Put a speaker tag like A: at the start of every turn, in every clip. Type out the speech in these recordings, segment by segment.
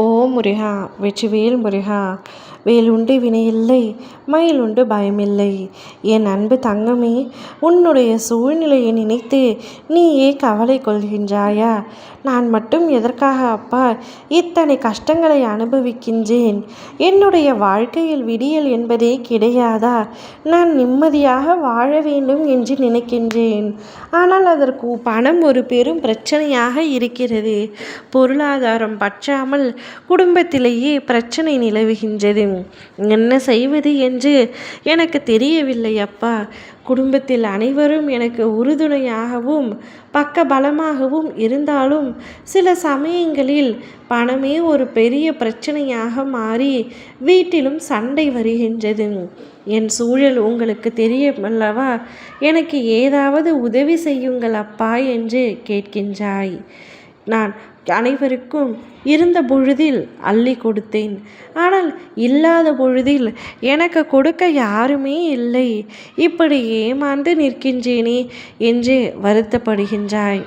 A: Oh. முருகா வெற்றிவேல் முருகா வேலுண்டு வினையில்லை மயிலுண்டு பயமில்லை. என் அன்பு தங்கமே உன்னுடைய சூழ்நிலையை நினைத்து நீயே கவலை கொள்கின்றாயா? நான் மட்டும் எதற்காக அப்பா இத்தனை கஷ்டங்களை அனுபவிக்கின்றேன்? என்னுடைய வாழ்க்கையில் விடியல் என்பதே கிடையாதா? நான் நிம்மதியாக வாழ வேண்டும் என்று நினைக்கின்றேன். ஆனால் அதற்கு பணம் ஒரு பெரும் பிரச்சனையாக இருக்கிறது. பொருளாதாரம் பற்றாமல் குடும்பத்திலேயே பிரச்சனை நிலவுகின்றது. என்ன செய்வது என்று எனக்கு தெரியவில்லை அப்பா. குடும்பத்தில் அனைவரும் எனக்கு உறுதுணையாகவும் பக்க பலமாகவும் இருந்தாலும் சில சமயங்களில் பணமே ஒரு பெரிய பிரச்சனையாக மாறி வீட்டிலும் சண்டை வருகின்றது. என் சூழல் உங்களுக்கு தெரியமல்லவா எனக்கு ஏதாவது உதவி செய்யுங்கள் அப்பா என்று கேட்கின்றாய். நான் அனைவருக்கும் இருந்த பொழுதில் அள்ளி கொடுத்தேன். ஆனால் இல்லாத பொழுதில் எனக்கு கொடுக்க யாருமே இல்லை. இப்படி ஏமாந்து நிற்கின்றேனே என்று வருத்தப்படுகின்றாய்.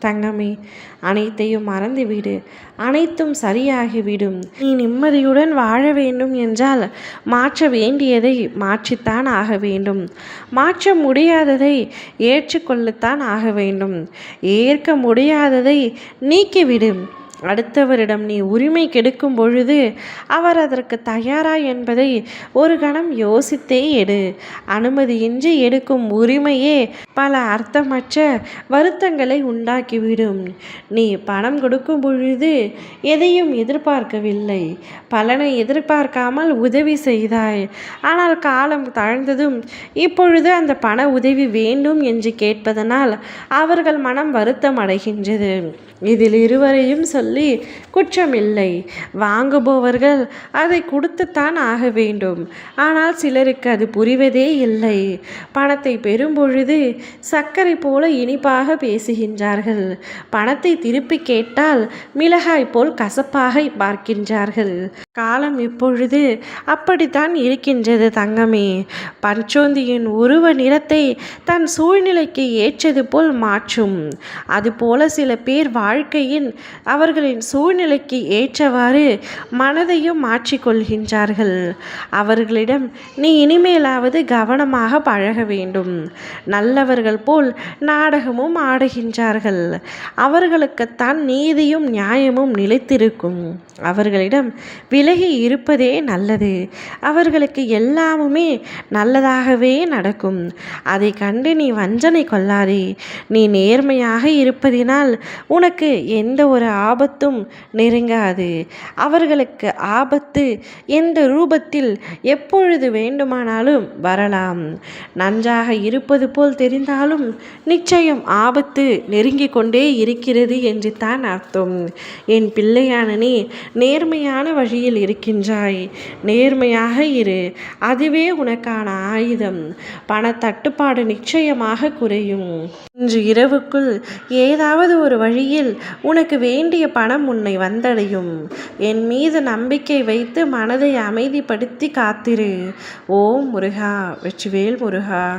A: தங்கமே அனைத்தையும் மறந்துவிடு அனைத்தும் சரியாகிவிடும் நீ நிம்மதியுடன் வாழ வேண்டும் என்றால் மாற்ற வேண்டியதை மாற்றித்தான் ஆக வேண்டும். மாற்ற முடியாததை ஏற்றுக்கொள்ளத்தான் ஆக வேண்டும். ஏற்க முடியாததை நீக்கிவிடும் அடுத்தவரிடம் நீ உரிமை கெடுக்கும் பொழுது அவர் அதற்கு தயாரா என்பதை ஒரு கணம் யோசித்தே எடு. அனுமதியின்றி எடுக்கும் உரிமையே பல அர்த்தமற்ற வருத்தங்களை உண்டாக்கிவிடும். நீ பணம் கொடுக்கும் பொழுது எதையும் எதிர்பார்க்கவில்லை. பலனை எதிர்பார்க்காமல் உதவி செய்தாய். ஆனால் காலம் தாழ்ந்ததும் இப்பொழுது அந்த பண உதவி வேண்டும் என்று கேட்பதனால் அவர்கள் மனம் வருத்தம் அடைகின்றது. இதில் இருவரையும் சொல்லி குற்றமில்லை. வாங்குபவர்கள் அதை கொடுத்துத்தான் ஆக வேண்டும். ஆனால் சிலருக்கு அது புரிவதே இல்லை. பணத்தை பெறும்பொழுது சர்க்கரை போல இனிப்பாக பேசுகின்றார்கள். பணத்தை திருப்பி கேட்டால் மிளகாய் போல் கசப்பாக பார்க்கின்றார்கள். காலம் இப்பொழுது அப்படித்தான் இருக்கின்றது தங்கமே. பஞ்சோந்தியின் உருவ நிறத்தை தன் சூழ்நிலைக்கு ஏற்றது போல் மாற்றும். அதுபோல சில பேர் வாழ்க்கையின் அவர்களின் சூழ்நிலைக்கு ஏற்றவாறு மனதையும் மாற்றிக்கொள்கின்றார்கள் அவர்களிடம் நீ இனிமேலாவது கவனமாக பழக வேண்டும். நல்லவர்கள் போல் நாடகமும் ஆடுகின்றார்கள். அவர்களுக்குத்தான் நீதியும் நியாயமும் நிலைத்திருக்கும். அவர்களிடம் விலகி இருப்பதே நல்லது. அவர்களுக்கு எல்லாமுமே நல்லதாகவே நடக்கும். அதை கண்டு நீ வஞ்சனை கொள்ளாதே. நீ நேர்மையாக இருப்பதினால் உனக்கு எந்த ஒரு ஆபத்தும் நெருங்காது. அவர்களுக்கு ஆபத்து எந்த ரூபத்தில் எப்பொழுது வேண்டுமானாலும் வரலாம். நன்றாக இருப்பது போல் தெரிந்தாலும் நிச்சயம் ஆபத்து நெருங்கிக் கொண்டே இருக்கிறது என்று தான் அர்த்தம். என் பிள்ளையானனே நேர்மையான வழியில் இருக்கின்றாய். நேர்மையாக இரு. அதுவே உனக்கான ஆயுதம். பண தட்டுப்பாடு நிச்சயமாக குறையும். இன்று இரவுக்குள் ஏதாவது ஒரு வழியில் உனக்கு வேண்டிய பணம் உன்னை வந்தடையும். என் மீது நம்பிக்கை வைத்து மனதை அமைதிப்படுத்தி காத்திரு. ஓம் முருகா. வெற்றிவேல் முருகா.